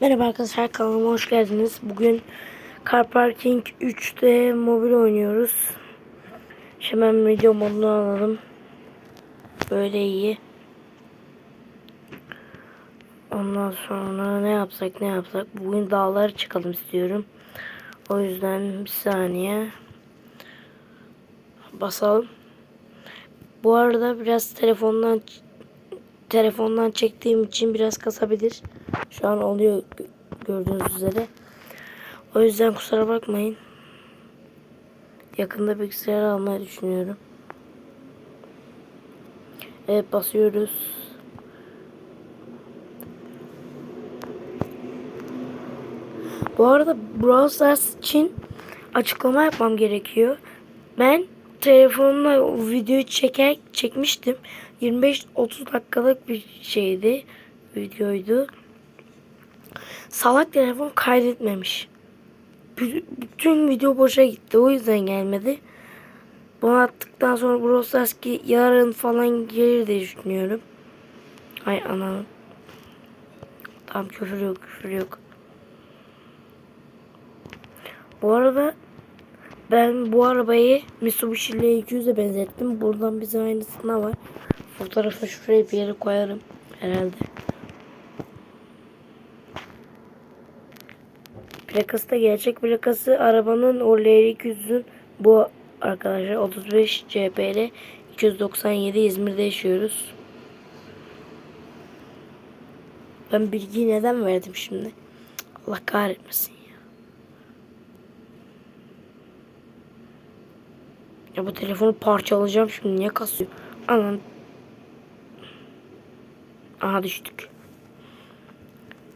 Merhaba arkadaşlar kanalıma hoş geldiniz. Bugün Car Parking 3'te mobil oynuyoruz. Şimdi hemen video modunu alalım. Böyle iyi. Ondan sonra ne yapsak ne yapsak. Bugün dağlara çıkalım istiyorum. O yüzden bir saniye. Basalım. Bu arada biraz telefondan telefondan çektiğim için biraz kasabilir. Şu an oluyor gö- gördüğünüz üzere. O yüzden kusura bakmayın. Yakında bilgisayar almayı düşünüyorum. Evet basıyoruz. Bu arada Brawl Stars için açıklama yapmam gerekiyor. Ben telefonla o videoyu çeker çekmiştim. 25-30 dakikalık bir şeydi. Videoydu. Salak telefon kaydetmemiş. Bü- Bütün video boşa gitti. O yüzden gelmedi. Bunu attıktan sonra Brawl Stars yarın falan gelir diye düşünüyorum. Ay anam. Tam küfür yok küfür yok. Bu arada ben bu arabayı Mitsubishi L200'e benzettim. Buradan bize aynısına var. Fotoğrafı şuraya bir yere koyarım herhalde. Plakası da gerçek plakası arabanın o L200'ün bu arkadaşlar 35 CPL 297 İzmir'de yaşıyoruz. Ben bilgiyi neden verdim şimdi? Allah kahretmesin ya. Ya bu telefonu parçalayacağım şimdi niye kasıyor? Aman. Aha düştük.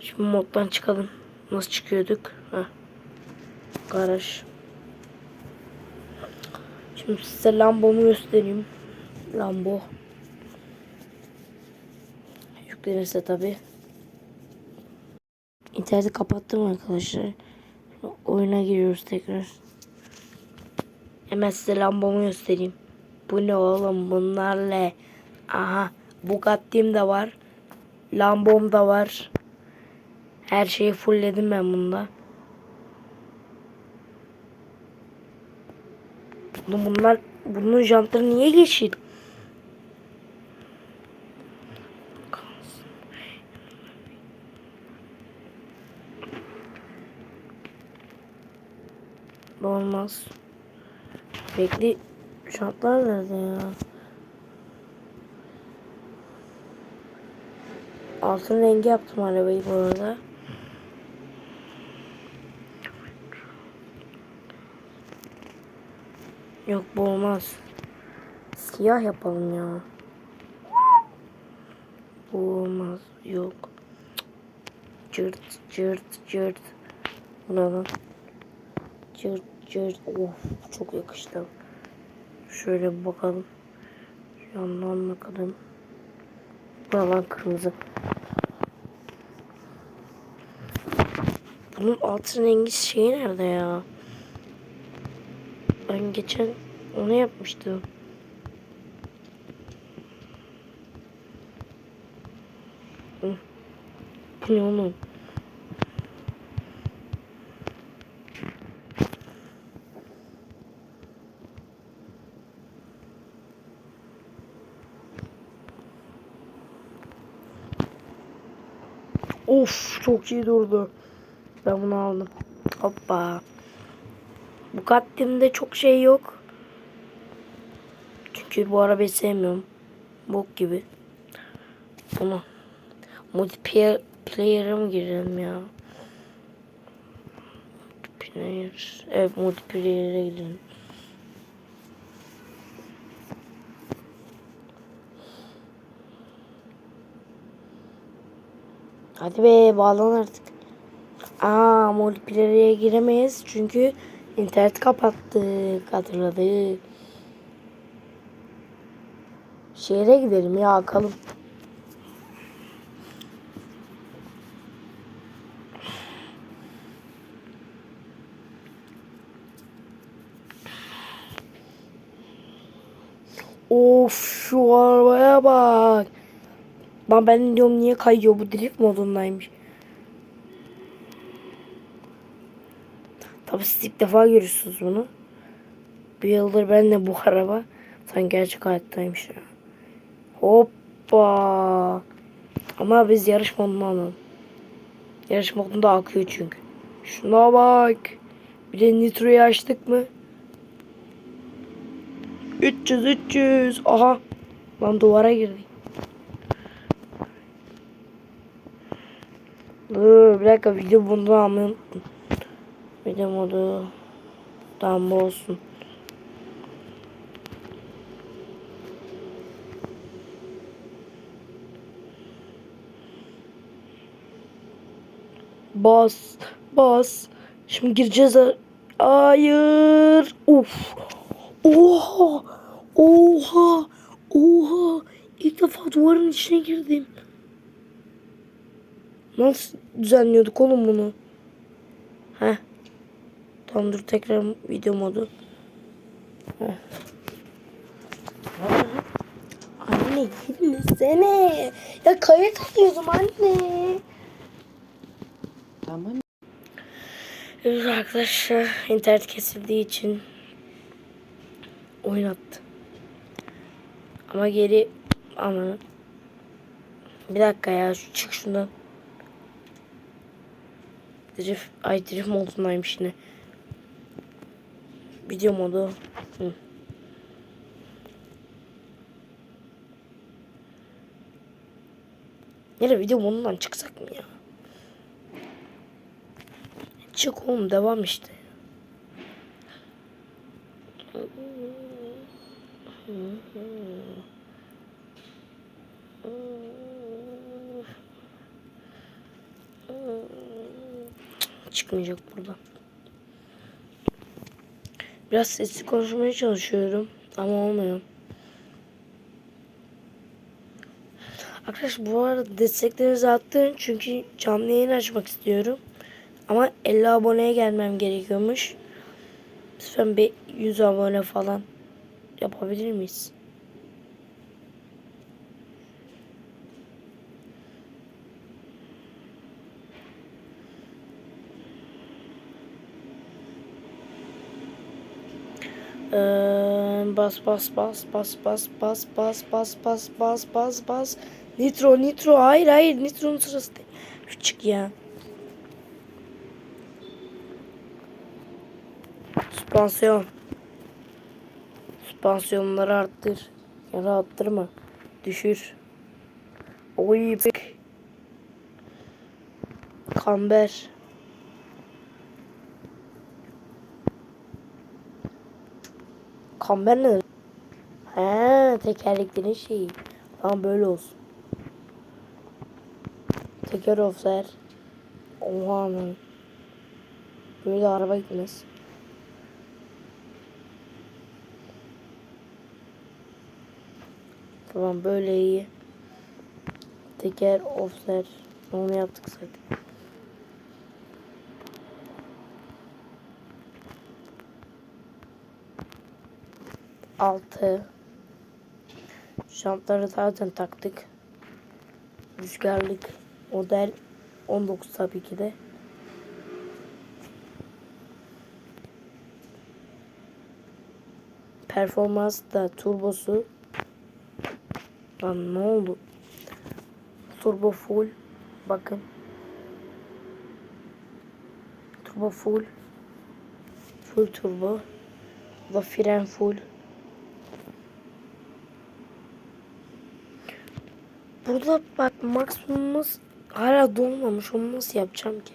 Şimdi moddan çıkalım. Nasıl çıkıyorduk? Heh. Garaj. Şimdi size Lambo'mu göstereyim. Lambo. Yüklenirse tabi. İnterneti kapattım arkadaşlar. Oyuna giriyoruz tekrar. Hemen size Lambo'mu göstereyim. Bu ne oğlum bunlar ne? Aha Bugatti'm de var. Lambom da var. Her şeyi fullledim ben bunda. Oğlum bunlar bunun jantları niye geçir? Olmaz. Bekle jantlar nerede ya? Altın rengi yaptım arabayı bu arada. Yok bu olmaz. Siyah yapalım ya. Bu olmaz. Yok. Cırt cırt cırt. Bu ne lan? Cırt cırt. Of çok yakıştı. Şöyle bakalım. Yandan bakalım. Bu lan kırmızı. Bunun altın rengi şeyi nerede ya? Ben geçen onu yapmıştım. Bu ne oğlum? Of çok iyi durdu. Ben bunu aldım. Hoppa. Bugatti'mde çok şey yok. Çünkü bu arabayı sevmiyorum. Bok gibi. Bunu multiplayer player'a mı girelim ya? Multiplayer. Evet multiplayer'e girelim. Hadi be bağlan artık. Aa multiplayer'e giremeyiz çünkü internet kapattık hatırladık. Şehre gidelim ya akalım. Of şu arabaya bak. Lan ben diyorum niye kayıyor bu drift modundaymış. Tabii siz ilk defa görüyorsunuz bunu. Bir yıldır ben de bu araba sanki gerçek hayattaymış ya. Hoppa. Ama biz yarış modunu alalım. Yarış modunda akıyor çünkü. Şuna bak. Bir de nitroyu açtık mı? 300 300. Aha. Lan duvara girdik. Dur bir dakika video bundan almayı. Video modu. Bu olsun. Bas. Bas. Şimdi gireceğiz. ha- Hayır. Uf. Oha. Oha. Oha. İlk defa duvarın içine girdim. Nasıl düzenliyorduk oğlum bunu? Tamam dur tekrar video modu. Heh. Anne gitmesene. Ya kayıt alıyordum anne. Tamam. Evet arkadaşlar internet kesildiği için oyun attı. Ama geri aman bir dakika ya şu çık şundan. Drift, ay drift modundaymış yine. Video modu. Hı. Nere video modundan çıksak mı ya? Çık oğlum devam işte. Çıkmayacak buradan. Biraz sesli konuşmaya çalışıyorum ama olmuyor. Arkadaşlar bu arada desteklerinizi attım çünkü canlı yayın açmak istiyorum. Ama 50 aboneye gelmem gerekiyormuş. Lütfen bir 100 abone falan yapabilir miyiz? Bas bas bas bas bas bas bas bas bas bas bas bas Nitro nitro hayır hayır nitronun sırası değil. Çık ya. Süspansiyon. Süspansiyonları arttır. Ya da arttırma. Düşür. Oy. Kamber. Kamber ne? He, tekerleklerin şeyi. Tamam böyle olsun. Teker ofser. Oha lan. Böyle araba gitmez. Tamam böyle iyi. Teker offset. Onu yaptık zaten. Altı. Şantları zaten taktık. Rüzgarlık model 19 tabii ki de. Performans da turbosu Lan ne oldu? Turbo full. Bakın. Turbo full. Full turbo. Bu fren full. Burada bak maksimumumuz hala dolmamış. Onu nasıl yapacağım ki?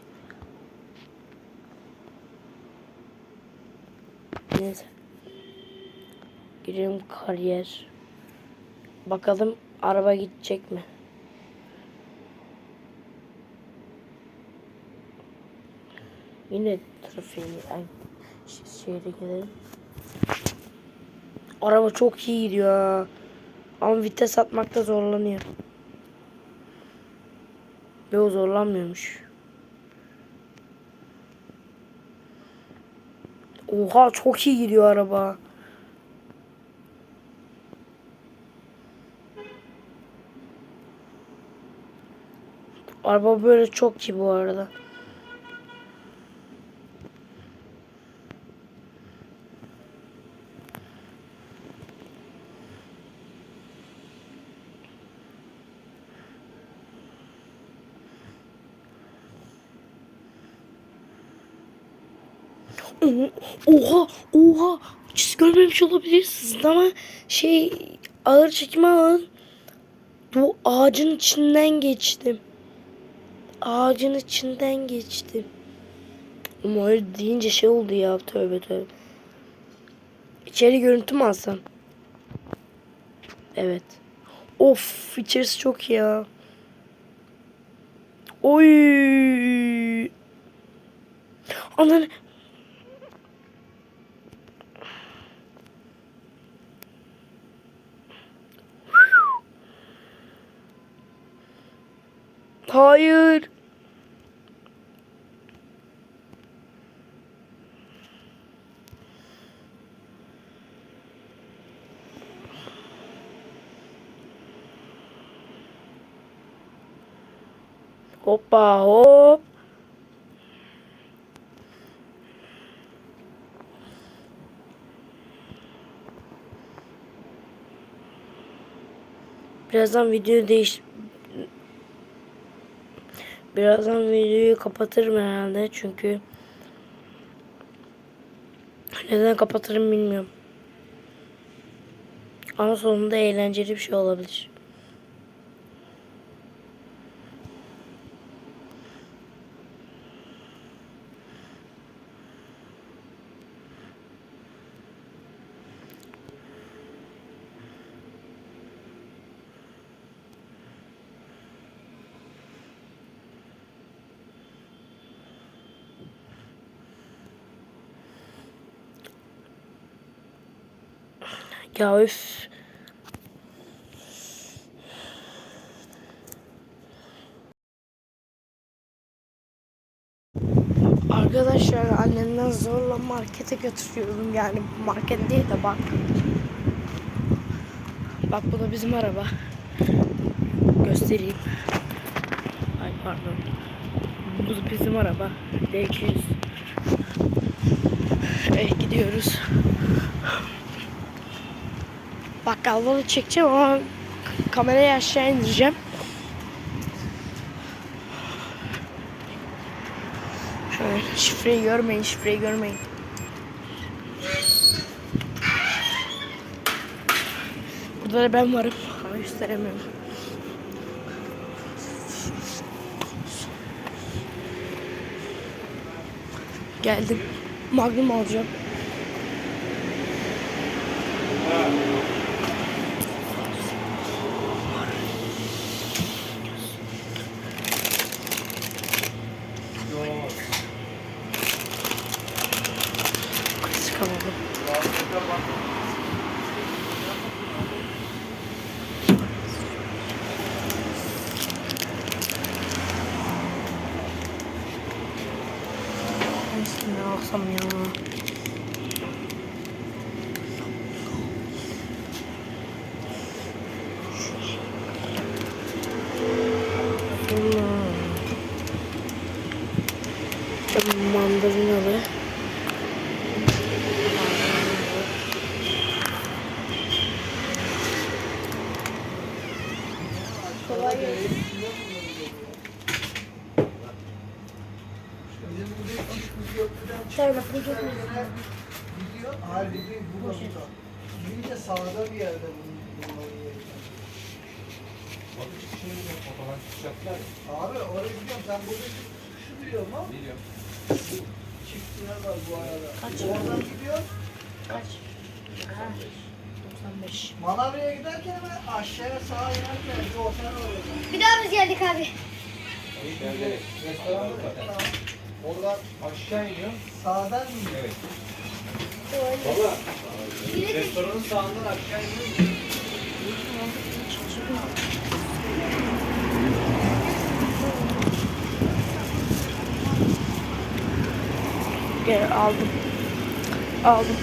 Neyse. Girelim kariyer. Bakalım araba gidecek mi? Yine trafiğe ay, şehre gidelim. Araba çok iyi gidiyor. Ama vites atmakta zorlanıyor. Yok zorlanmıyormuş. Oha çok iyi gidiyor araba. Araba böyle çok iyi bu arada. Oha oha. Siz görmemiş olabilirsiniz ama şey ağır çekime alın. Bu ağacın içinden geçtim. Ağacın içinden geçtim. Ama öyle deyince şey oldu ya tövbe tövbe. İçeri görüntü mü alsam? Evet. Of içerisi çok ya. Oy. Ananı. Hayır. Hoppa hop. Birazdan videoyu değiş... Birazdan videoyu kapatırım herhalde çünkü neden kapatırım bilmiyorum. Ama sonunda eğlenceli bir şey olabilir. Ya üf. Arkadaşlar annemden zorla markete götürüyorum yani market değil de bak. Bak bu da bizim araba. Göstereyim. Ay pardon. Bu da bizim araba. D200. Evet gidiyoruz. Bakkalları çekeceğim ama kamerayı aşağı indireceğim. Hemen şifreyi görmeyin, şifreyi görmeyin. Burada da ben varım ama gösteremiyorum. Geldim. Magnum alacağım. Klasik alalım. Neyse ne alsam ya. Hmm. Mandalinalı. Gidiyor, halbuki bu burada. Gidince sağda bir yerde bulunmayı Abi oraya gidiyorum, sen burada şu biliyor mu? Biliyorum. Çiftliğe var bu arada. Kaç? Oradan gidiyor, Kaç? Ha, 95. Manavya'ya giderken hemen aşağıya sağa inerken bir otel var orada. Bir daha biz geldik abi. Şimdi restoran burada. Oradan aşağı iniyor. Sağdan mı? Evet. Baba. Restoranın sağından aşağı iniyor. Gel aldım. Aldım.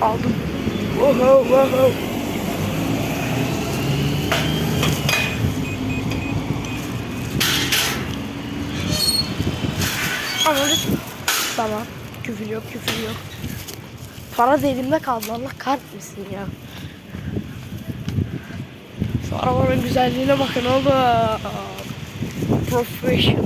Aldım. Wow wow. Anladık. Tamam. Küfür yok küfür yok. Para da elimde kaldı Allah kahretmesin ya. Şu arabanın güzelliğine bakın oğlum. Professional.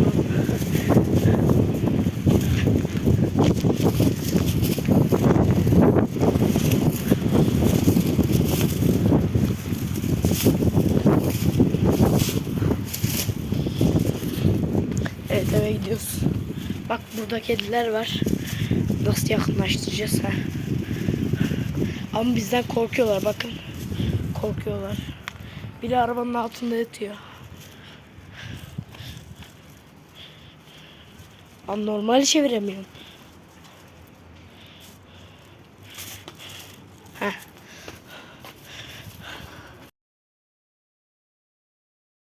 Evet eve gidiyoruz. Bak burada kediler var. Nasıl yakınlaştıracağız ha? Ama bizden korkuyorlar bakın. Korkuyorlar. Biri arabanın altında yatıyor. Ama normal çeviremiyorum.